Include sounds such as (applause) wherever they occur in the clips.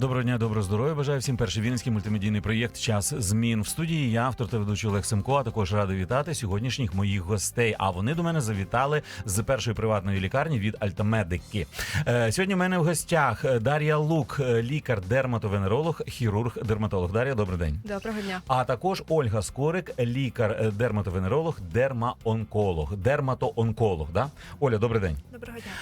Доброго дня, доброго здоров'я. Бажаю всім перший вінницький мультимедійний проєкт Час змін в студії. Я автор та ведучий Олег Семко. А також радий вітати сьогоднішніх моїх гостей. А вони до мене завітали з першої приватної лікарні від Альтамедики. Е, сьогодні в мене в гостях Дар'я Лук, е, лікар, дерматовенеролог, хірург, дерматолог. Дар'я, добрий день. Доброго дня. А також Ольга Скорик, лікар, е, дерматовенеролог, дермаонколог, дерматоонколог. Да? Оля, добрий день. Доброго дня.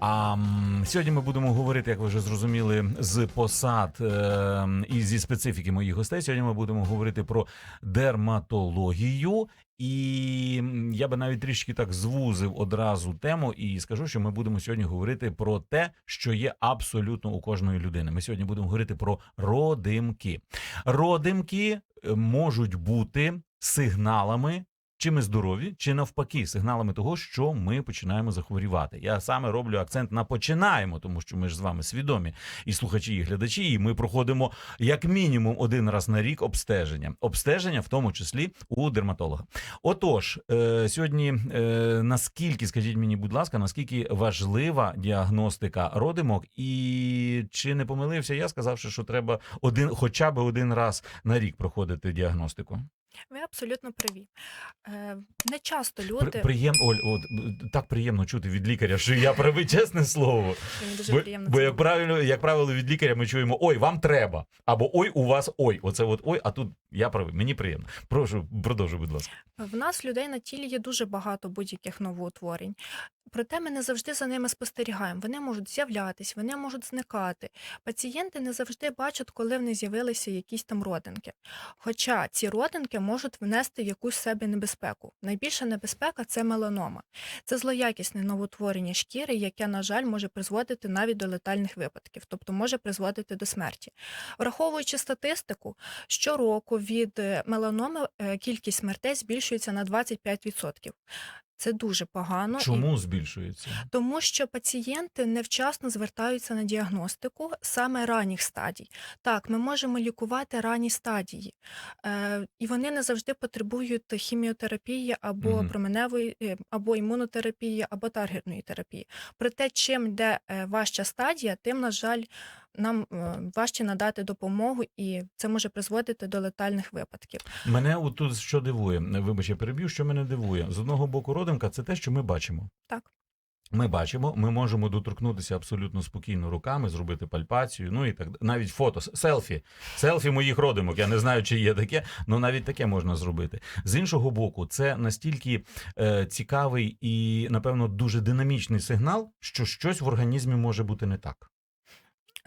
А сьогодні ми будемо говорити, як ви вже зрозуміли, з посад е, і зі специфіки моїх гостей. Сьогодні ми будемо говорити про дерматологію. І я би навіть трішки так звузив одразу тему і скажу, що ми будемо сьогодні говорити про те, що є абсолютно у кожної людини. Ми сьогодні будемо говорити про родимки. Родимки е, можуть бути сигналами чи ми здорові, чи навпаки, сигналами того, що ми починаємо захворювати. Я саме роблю акцент на починаємо, тому що ми ж з вами свідомі і слухачі, і глядачі, і ми проходимо як мінімум один раз на рік обстеження. Обстеження, в тому числі у дерматолога. Отож, е, сьогодні е, наскільки, скажіть мені, будь ласка, наскільки важлива діагностика родимок, і чи не помилився я, сказавши, що треба один, хоча б один раз на рік проходити діагностику? Ви абсолютно праві. Е, не часто люди приєм... Оль, от, так приємно чути від лікаря, що я правий, чесне слово. мені дуже Бо, приємно. бо це як правило, як правило, від лікаря ми чуємо ой, вам треба. Або ой, у вас ой. Оце от ой, а тут я правий. Мені приємно. Прошу, продовжуй, будь ласка. В нас людей на тілі є дуже багато будь-яких новоутворень. Проте ми не завжди за ними спостерігаємо. Вони можуть з'являтись, вони можуть зникати. Пацієнти не завжди бачать, коли в них з'явилися якісь там родинки. Хоча ці родинки можуть внести в якусь себе небезпеку. Найбільша небезпека це меланома. Це злоякісне новоутворення шкіри, яке, на жаль, може призводити навіть до летальних випадків, тобто може призводити до смерті. Враховуючи статистику, щороку від е, меланоми е, кількість смертей збільшується на 25%. Це дуже погано. і- Чому збільшується? тому що пацієнти невчасно звертаються на діагностику саме ранніх стадій. Так, ми можемо лікувати ранні стадії, е, і вони не завжди потребують хіміотерапії або Мгм. променевої, е, або імунотерапії, або таргетної терапії. Проте, чим йде е, важча стадія, тим, на жаль, нам е, важче надати допомогу, і це може призводити до летальних випадків. Мене тут що дивує. Вибач, я переб'ю, що мене дивує. З одного боку, родимка це те, що ми бачимо. Так. Ми бачимо, ми можемо доторкнутися абсолютно спокійно руками, зробити пальпацію, ну і так навіть фото, селфі, селфі моїх родимок. Я не знаю, чи є таке, але навіть таке можна зробити. З іншого боку, це настільки е, цікавий і, напевно, дуже динамічний сигнал, що щось в організмі може бути не так.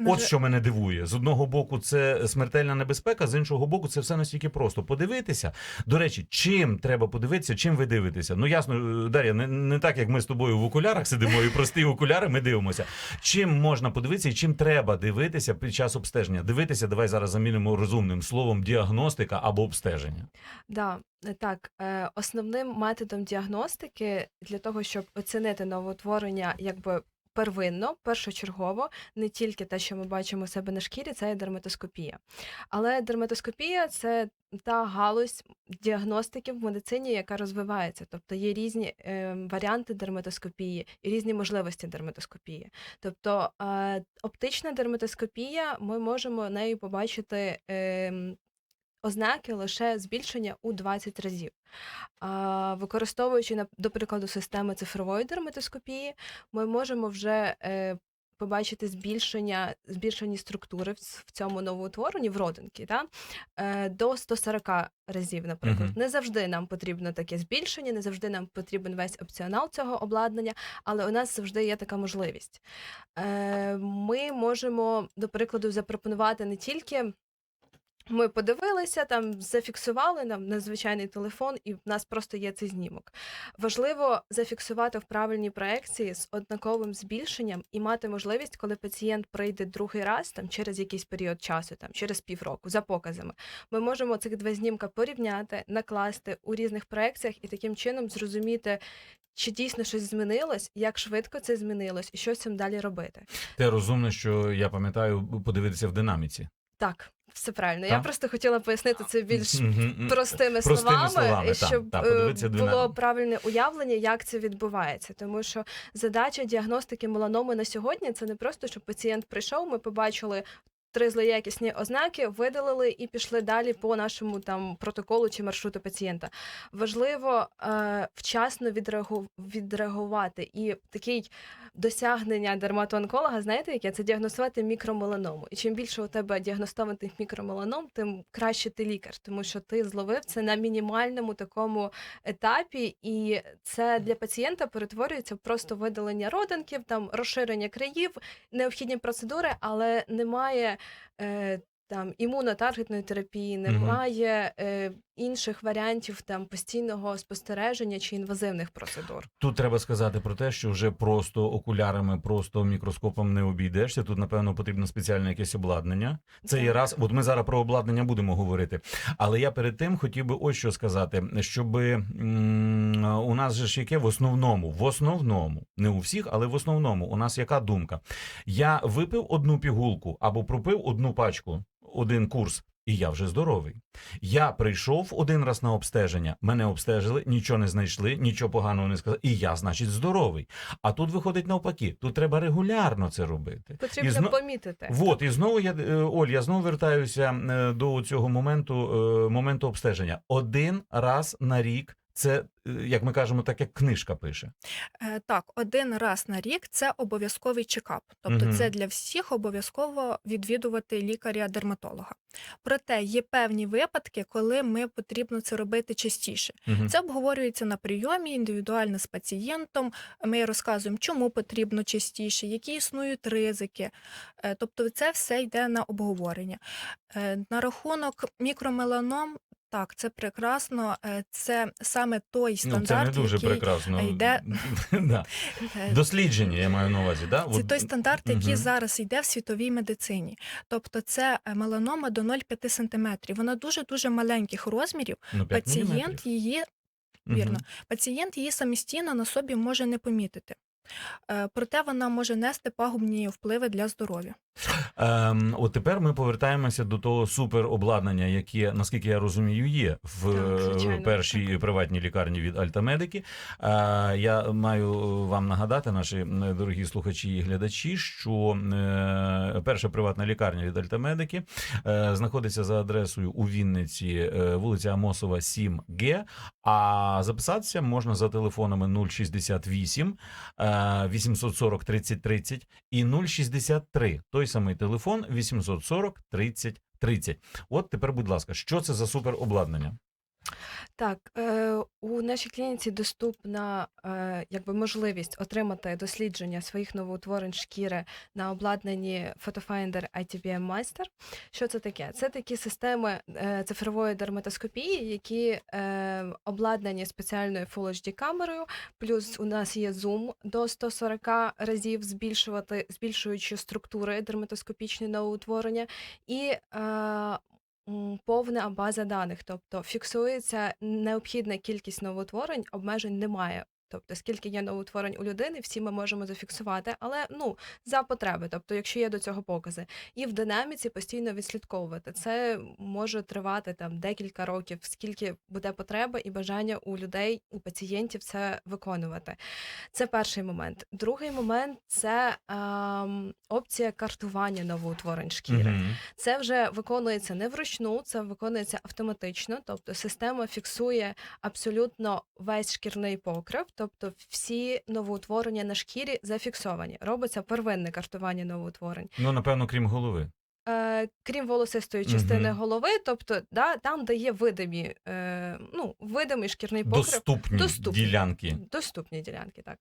От що мене дивує. З одного боку, це смертельна небезпека, з іншого боку, це все настільки просто. Подивитися. До речі, чим треба подивитися, чим ви дивитеся? Ну ясно, Дар'я, не, не так, як ми з тобою в окулярах сидимо, і прості окуляри ми дивимося. Чим можна подивитися і чим треба дивитися під час обстеження? Дивитися, давай зараз замінимо розумним словом діагностика або обстеження. Да, е, так. е, Основним методом діагностики для того, щоб оцінити новоутворення, якби первинно, першочергово, не тільки те, що ми бачимо у себе на шкірі, це є дерматоскопія. Але дерматоскопія це та галузь діагностики в медицині, яка розвивається. Тобто є різні е, варіанти дерматоскопії і різні можливості дерматоскопії. Тобто е, оптична дерматоскопія, ми можемо нею побачити. Е, ознаки лише збільшення у 20 разів. Використовуючи, до прикладу, системи цифрової дерматоскопії, ми можемо вже е, побачити збільшення, збільшені структури в, цьому новоутворенні, в родинки, та? Е, до 140 разів, наприклад. Мгм. Не завжди нам потрібно таке збільшення, не завжди нам потрібен весь опціонал цього обладнання, але у нас завжди є така можливість. Е, ми можемо, до прикладу, запропонувати не тільки. Ми подивилися, там зафіксували нам на звичайний телефон, і в нас просто є цей знімок. Важливо зафіксувати в правильній проекції з однаковим збільшенням і мати можливість, коли пацієнт прийде другий раз, там через якийсь період часу, там через півроку, за показами. Ми можемо цих два знімка порівняти, накласти у різних проекціях і таким чином зрозуміти, чи дійсно щось змінилось, як швидко це змінилось, і що з цим далі робити. Те розумне, що я пам'ятаю, подивитися в динаміці. Так, все правильно. Я просто хотіла пояснити це більш простими, Простими словами, словами, щоб та, е, було двина- правильне уявлення, як це відбувається. Тому що задача діагностики меланоми на сьогодні це не просто, щоб пацієнт прийшов, ми побачили три злоякісні ознаки, видалили і пішли далі по нашому там протоколу чи маршруту пацієнта. Важливо е, вчасно відреагу- відреагувати. І такий досягнення дерматоонколога, знаєте, яке це діагностувати мікромеланому. І чим більше у тебе діагностованих мікромеланом, тим краще ти лікар, тому що ти зловив це на мінімальному такому етапі, і це для пацієнта перетворюється в просто видалення родинків, там розширення країв, необхідні процедури, але немає. Е, там імунотаргетної терапії, немає е, інших варіантів там постійного спостереження чи інвазивних процедур. Тут треба сказати про те, що вже просто окулярами, просто мікроскопом не обійдешся. Тут, напевно, потрібно спеціальне якесь обладнання. Це є раз. От ми зараз про обладнання будемо говорити. Але я перед тим хотів би ось що сказати: щоб у нас же ж яке в основному, в основному, не у всіх, але в основному, у нас яка думка? Я випив одну пігулку або пропив одну пачку, один курс. І я вже здоровий. Я прийшов один раз на обстеження, мене обстежили, нічого не знайшли, нічого поганого не сказали, і я, значить, здоровий. А тут виходить навпаки, тут треба регулярно це робити. Потрібно І зно- помітити. Вот, і знову я е, Оль, я знову вертаюся е, до цього моменту, е, моменту обстеження. Один раз на рік. Це, е, як ми кажемо, так як книжка пише. Е, Так, один раз на рік це обов'язковий чекап. Тобто Мгм. це для всіх обов'язково відвідувати лікаря-дерматолога. Проте є певні випадки, коли ми потрібно це робити частіше. Мгм. Це обговорюється на прийомі індивідуально з пацієнтом. Ми розказуємо, чому потрібно частіше, які існують ризики. Е, Тобто, це все йде на обговорення. На рахунок мікромеланом. Так, це прекрасно. Е, Це саме той Ну, стандарт, це не дуже який прекрасно. йде- (laughs) да. е, Дослідження, я маю на увазі. Да? це От- той стандарт, який Мгм. зараз йде в світовій медицині. Тобто, це е, меланома до 0,5 см. Вона дуже дуже маленьких розмірів. Ну, п'ять Пацієнт міліметрів. її Мгм. вірно, пацієнт її самостійно на собі може не помітити. Е, Проте вона може нести пагубні впливи для здоров'я. Ем, от тепер ми повертаємося до того суперобладнання, яке, наскільки я розумію, є в Так, е, звичайно, першій так. приватній лікарні від Альтамедики. Е, я маю вам нагадати, наші дорогі слухачі і глядачі, що е, перша приватна лікарня від Альтамедики е, знаходиться за адресою у Вінниці, е, вулиця Амосова, 7Г. А записатися можна за телефонами 068 е, 840 30 30 і 063. Той самий телефон 840 30 30. От тепер, будь ласка, що це за суперобладнання? Так, е, у нашій клініці доступна е, якби можливість отримати дослідження своїх новоутворень шкіри на обладнанні PhotoFinder ITBM Master. Що це таке? Це такі системи е, цифрової дерматоскопії, які е, обладнані спеціальною Full HD камерою. Плюс у нас є зум до 140 разів збільшувати, збільшуючи структури дерматоскопічні новоутворення. І е, повна база даних, тобто фіксується необхідна кількість новоутворень, обмежень немає. Тобто, скільки є новоутворень у людини, всі ми можемо зафіксувати, але ну за потреби, тобто, якщо є до цього покази, і в динаміці постійно відслідковувати. Це може тривати там декілька років, скільки буде потреба і бажання у людей, у пацієнтів це виконувати. Це перший момент. Другий момент це ем, опція картування новоутворень шкіри. Мгм. Це вже виконується не вручну, це виконується автоматично. Тобто система фіксує абсолютно весь шкірний покрив, тобто всі новоутворення на шкірі зафіксовані. Робиться первинне картування новоутворень. Ну, напевно, крім голови. Е, крім волосистої частини угу. голови, тобто да, там, де є видимі, е, ну, видимий шкірний покрив, Доступні, Доступні. ділянки. доступні ділянки, так.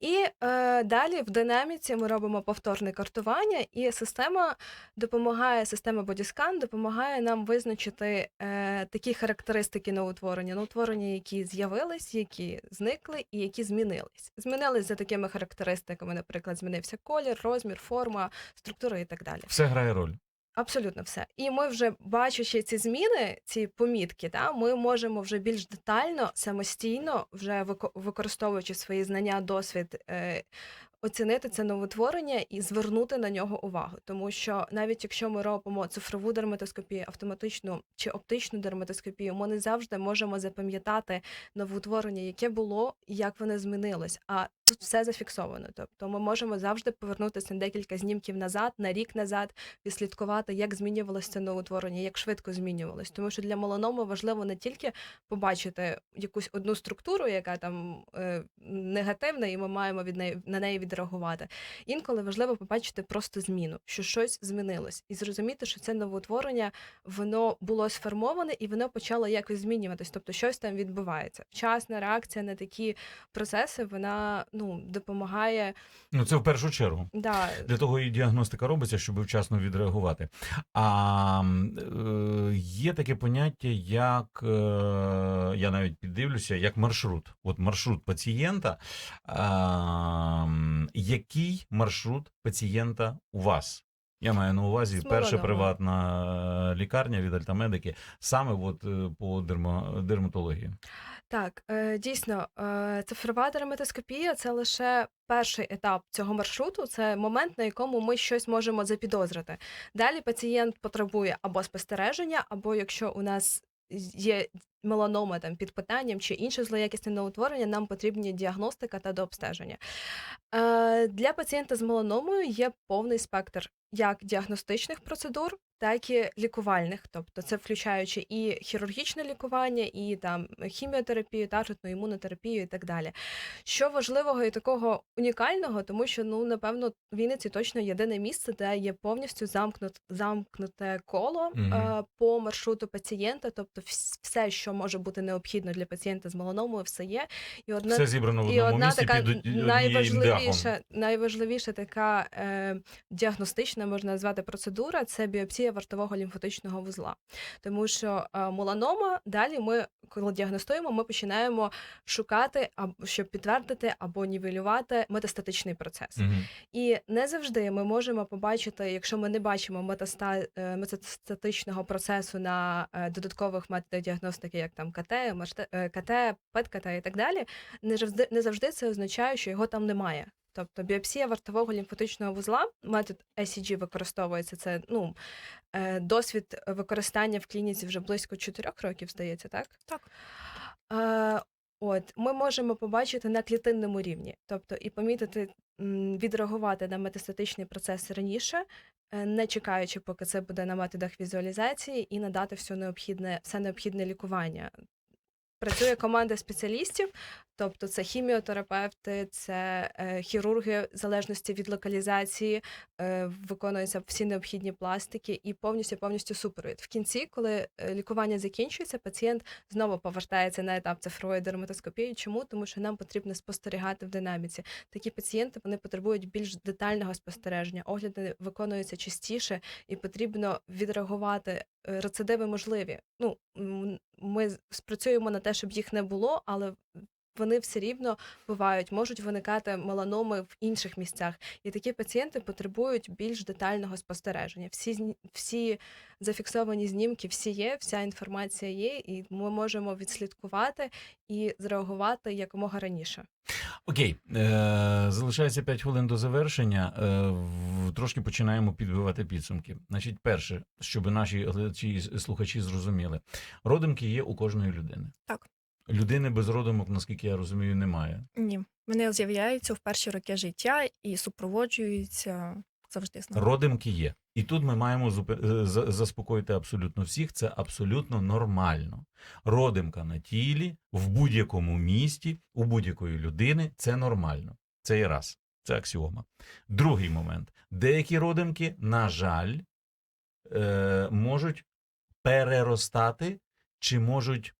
І е, далі в динаміці ми робимо повторне картування, і система допомагає, система Bodyscan допомагає нам визначити е, такі характеристики новоутворення, новоутворення, які з'явились, які зникли і які змінились. Змінились за такими характеристиками, наприклад, змінився колір, розмір, форма, структура і так далі. Все грає роль. Абсолютно все. І ми вже бачачи ці зміни, ці помітки, та, ми можемо вже більш детально, самостійно, вже використовуючи свої знання, досвід, е, оцінити це новотворення і звернути на нього увагу. Тому що навіть якщо ми робимо цифрову дерматоскопію, автоматичну чи оптичну дерматоскопію, ми не завжди можемо запам'ятати новоутворення, яке було і як воно змінилось. А тут все зафіксовано. Тобто ми можемо завжди повернутися на декілька знімків назад, на рік назад, відслідкувати, як змінювалося це новоутворення, як швидко змінювалось. Тому що для меланоми важливо не тільки побачити якусь одну структуру, яка там е, негативна, і ми маємо від неї на неї відреагувати. Інколи важливо побачити просто зміну, що щось змінилось, і зрозуміти, що це новоутворення воно було сформоване і воно почало якось змінюватись. Тобто щось там відбувається. Вчасна реакція на такі процеси вона ну допомагає. Ну це в першу чергу. Да, Для того і діагностика робиться, щоб вчасно відреагувати. А е, є таке поняття, як е, я навіть піддивлюся, як маршрут. От маршрут пацієнта. М, який маршрут пацієнта у вас? Я маю на увазі З перша приватна лікарня від Альтамедики, саме от е, по дермо, дерматології. Так, е, дійсно, е, цифрова дерматоскопія це лише перший етап цього маршруту, це момент, на якому ми щось можемо запідозрити. Далі пацієнт потребує або спостереження, або якщо у нас є меланома там під питанням чи інше злоякісне новоутворення, нам потрібні діагностика та дообстеження. Е, Для пацієнта з меланомою є повний спектр як діагностичних процедур, так і лікувальних, тобто це включаючи і хірургічне лікування, і там хіміотерапію, таргетну імунотерапію і так далі. Що важливого і такого унікального, тому що ну напевно в Вінниці точно єдине місце, де є повністю замкнут, замкнуте коло Мгм. е, по маршруту пацієнта, тобто все, що може бути необхідно для пацієнта з меланомою, все є. І одна Все зібрано в і одна місці така під найважливіша, найважливіша така е, діагностична, можна назвати, процедура це біопсія вартового лімфотичного вузла. Тому що е, меланома далі ми, коли діагностуємо, ми починаємо шукати, щоб підтвердити або нівелювати метастатичний процес. Мгм. І не завжди ми можемо побачити, якщо ми не бачимо метаста... е, метастатичного процесу на е, додаткових методах діагностики, як там КТ, МРТ, КТ, ПЕТ-КТ і так далі, не завжди, не завжди це означає, що його там немає. Тобто біопсія вартового лімфотичного вузла, метод ECG використовується. Це ну, е, досвід використання в клініці вже близько 4 років, здається, так? Так. Е, От ми можемо побачити на клітинному рівні, тобто і помітити, відреагувати на метастатичний процес раніше, е, не чекаючи, поки це буде на методах візуалізації, і надати все необхідне, все необхідне лікування. Працює команда спеціалістів, тобто це хіміотерапевти, це е, хірурги в залежності від локалізації, е, виконуються всі необхідні пластики і повністю повністю супровід. В кінці, коли е, лікування закінчується, пацієнт знову повертається на етап цифрової дерматоскопії. Чому? Тому що нам потрібно спостерігати в динаміці. Такі пацієнти вони потребують більш детального спостереження. Огляди виконуються частіше, і потрібно відреагувати. Е, Рецидиви можливі. Ну ми спрацюємо на те, щоб їх не було, але вони все рівно бувають, можуть виникати меланоми в інших місцях. І такі пацієнти потребують більш детального спостереження. Всі всі зафіксовані знімки, всі є, вся інформація є, і ми можемо відслідкувати і зреагувати якомога раніше. Окей, е, залишається 5 хвилин до завершення. Е, в- трошки починаємо підбивати підсумки. Значить, перше, щоб наші глядачі і слухачі зрозуміли, родимки є у кожної людини. Так. Людини без родимок, наскільки я розумію, немає. Ні, вони з'являються в перші роки життя і супроводжуються завжди з нами. Родимки є. І тут ми маємо е, заспокоїти абсолютно всіх. Це абсолютно нормально. Родимка на тілі, в будь-якому місті, у будь-якої людини це нормально. Це і раз. Це аксіома. Другий момент. Деякі родимки, на жаль, е, можуть переростати чи можуть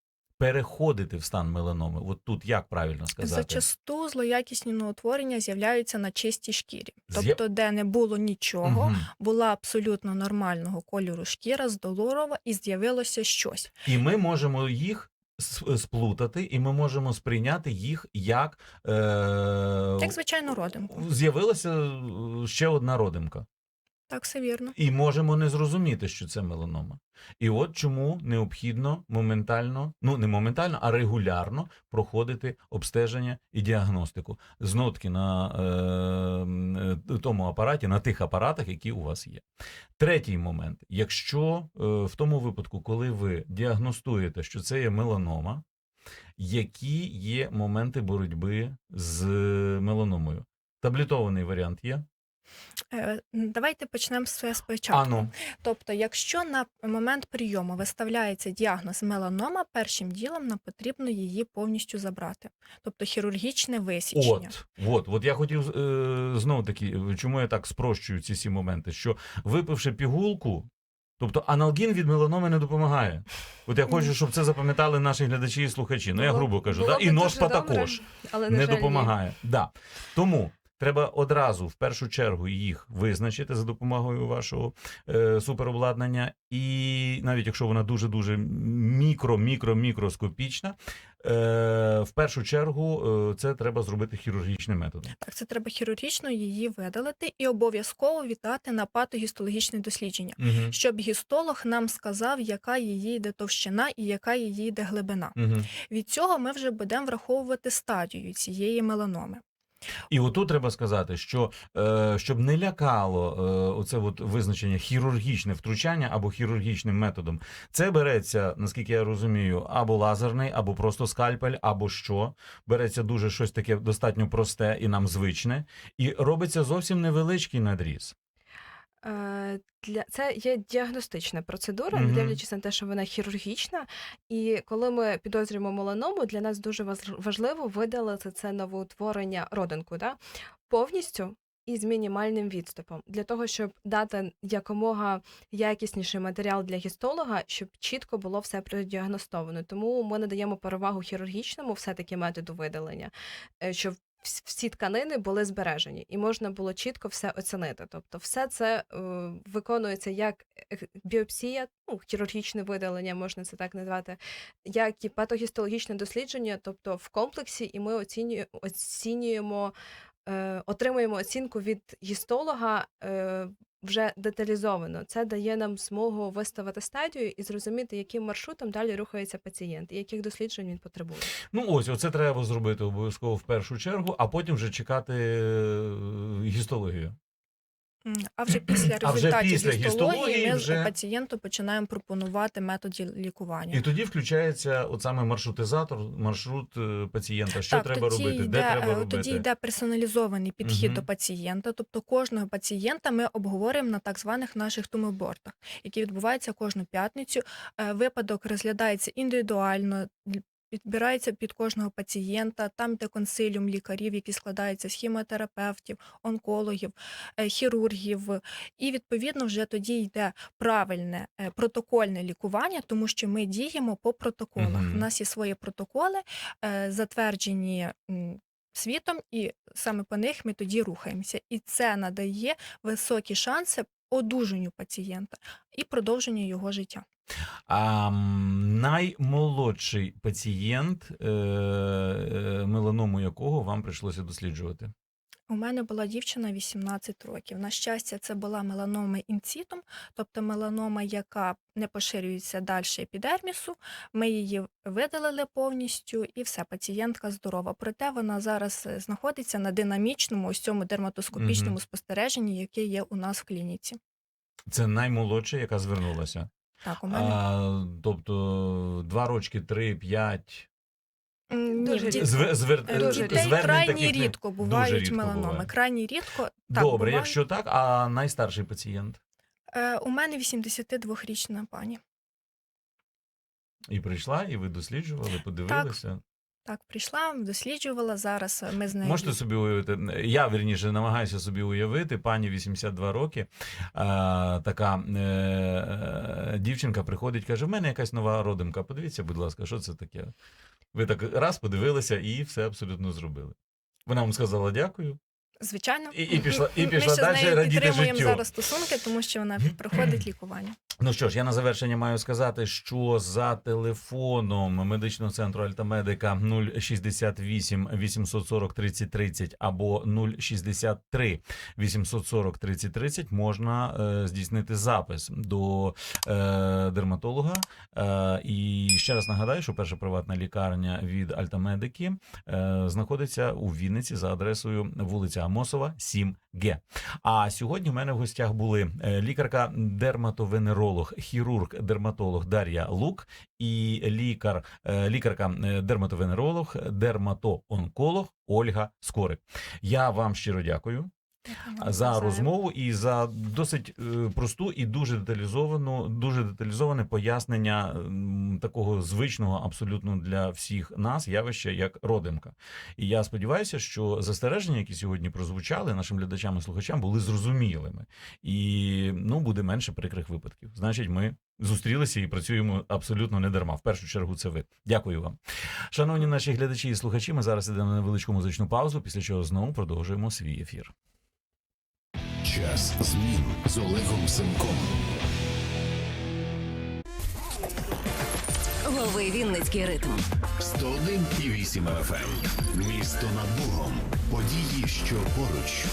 переходити в стан меланоми. От тут як правильно сказати? Зачасту злоякісні новотворення з'являються на чистій шкірі, тобто, де не було нічого, Мгм. була абсолютно нормального кольору шкіра, здолорова, і з'явилося щось. І ми можемо їх сплутати, і ми можемо сприйняти їх як е, Як звичайно, родимку. з'явилася ще одна родимка. Так, все вірно. І можемо не зрозуміти, що це меланома. І от чому необхідно моментально, ну не моментально, а регулярно проходити обстеження і діагностику. Знов таки на е, е, тому апараті, на тих апаратах, які у вас є. Третій момент: якщо е, в тому випадку, коли ви діагностуєте, що це є меланома, які є моменти боротьби з меланомою. Таблетований варіант є. Е, Давайте почнемо все спочатку. Ану, Тобто, якщо на момент прийому виставляється діагноз меланома, першим ділом нам потрібно її повністю забрати, тобто хірургічне висічення. от, от, от я хотів е, знову таки, чому я так спрощую ці всі моменти, що випивши пігулку, тобто аналгін від меланоми не допомагає. От я хочу, щоб це запам'ятали наші глядачі і слухачі. Ну я грубо кажу, да? і добре, також. але не жаль, ні. допомагає. Да. Тому треба одразу в першу чергу їх визначити за допомогою вашого е, суперобладнання, і навіть якщо вона дуже дуже мікро, мікро, мікроскопічна, е, в першу чергу е, це треба зробити хірургічним методом. Так, це треба хірургічно її видалити і обов'язково вітати на патогістологічне дослідження, Угу. щоб гістолог нам сказав, яка її йде товщина і яка її йде глибина. Угу. Від цього ми вже будемо враховувати стадію цієї меланоми. І отут треба сказати, що е, щоб не лякало е, оце от визначення хірургічне втручання або хірургічним методом, це береться, наскільки я розумію, або лазерний, або просто скальпель, або що. Береться дуже щось таке достатньо просте і нам звичне, і робиться зовсім невеличкий надріз. Е, Для це є діагностична процедура, не дивлячись на те, що вона хірургічна. І коли ми підозрюємо меланому, для нас дуже важ- важливо видалити це новоутворення родинку, да? повністю і з мінімальним відступом, для того, щоб дати якомога якісніший матеріал для гістолога, щоб чітко було все продіагностовано. Тому ми надаємо перевагу хірургічному все-таки методу видалення, е, щоб всі тканини були збережені, і можна було чітко все оцінити. Тобто, все це е, виконується як е, біопсія, ну, хірургічне видалення, можна це так назвати, як і патогістологічне дослідження, тобто в комплексі, і ми оцінюємо, оцінюємо е, отримуємо оцінку від гістолога. Вже деталізовано це дає нам змогу виставити стадію і зрозуміти, яким маршрутом далі рухається пацієнт і яких досліджень він потребує. Ну ось, оце треба зробити обов'язково в першу чергу, а потім вже чекати е, гістологію. А вже після (clears throat) А вже результатів після гістології гістології ми вже- пацієнту починаємо пропонувати методи лікування. І тоді включається от саме маршрутизатор, маршрут е, пацієнта. Що так, треба тоді робити, йде, де треба е, робити. Тоді йде персоналізований підхід Мгм. до пацієнта. Тобто кожного пацієнта ми обговорюємо на так званих наших тумобортах, які відбуваються кожну п'ятницю. Е, Випадок розглядається індивідуально. Підбирається під кожного пацієнта, там йде консиліум лікарів, які складаються з хімотерапевтів, онкологів, е, хірургів, і відповідно вже тоді йде правильне е, протокольне лікування, тому що ми діємо по протоколах. Мгм. У нас є свої протоколи, е, затверджені світом, і саме по них ми тоді рухаємося. І це надає високі шанси одужанню пацієнта і продовженню його життя. А наймолодший пацієнт, е, е, меланому якого вам прийшлося досліджувати. У мене була дівчина 18 років. На щастя, це була меланома інцітум, тобто меланома, яка не поширюється далі епідермісу. Ми її видалили повністю, і все, пацієнтка здорова. Проте вона зараз е, знаходиться на динамічному ось цьому дерматоскопічному Мгм. спостереженні, яке є у нас в клініці. Це наймолодша, яка звернулася. Так, у мене А, тобто два рочки, три, п'ять. Дуже в Звер, звер, е, дуже в дітей крайні рідко бувають рідко меланоми. буває. Крайні рідко. Так, Добре, буває. якщо так, а найстарший пацієнт. Е, у мене 82-річна пані. І прийшла, і ви досліджували, подивилися. Так, прийшла, досліджувала зараз. е, Ми з нею Можете собі уявити, я вірніше намагаюся собі уявити, пані 82 роки, а, така е, е, дівчинка приходить, каже: в мене якась нова родимка. Подивіться, будь ласка, що це таке? Ви так раз подивилися і все абсолютно зробили. Вона вам сказала дякую. Звичайно, І- і пішла- і Ми ще з далі нею підтримуємо життю. зараз стосунки, тому що вона проходить лікування. Ну що ж, я на завершення маю сказати, що за телефоном медичного центру Альтамедика 068 840 30 30 або 063 840 30 30 можна е, здійснити запис до е, дерматолога. Е, і ще раз нагадаю, що перша приватна лікарня від Альтамедики е, знаходиться у Вінниці за адресою вулиця Амосова, 7Г. А сьогодні в мене в гостях були е, лікарка дерматовенеролог уролог, хірург, дерматолог Дар'я Лук і лікар, е, лікарка, е, дерматовенеролог, дерматоонколог Ольга Скорик. Я вам щиро дякую за розмову і за досить е, просту і дуже деталізовану, дуже деталізоване пояснення такого звичного абсолютно для всіх нас явища, як родимка. І я сподіваюся, що застереження, які сьогодні прозвучали нашим глядачам і слухачам, були зрозумілими, і ну буде менше прикрих випадків. Значить, ми. Зустрілися і працюємо абсолютно не дарма. В першу чергу це ви. Дякую вам. Шановні наші глядачі і слухачі. Ми зараз йдемо на невеличку музичну паузу, після чого знову продовжуємо свій ефір. Час змін з Олегом Семком. Лови Вінницький ритм. 101,8 FM. Місто над Богом. Події, що поруч.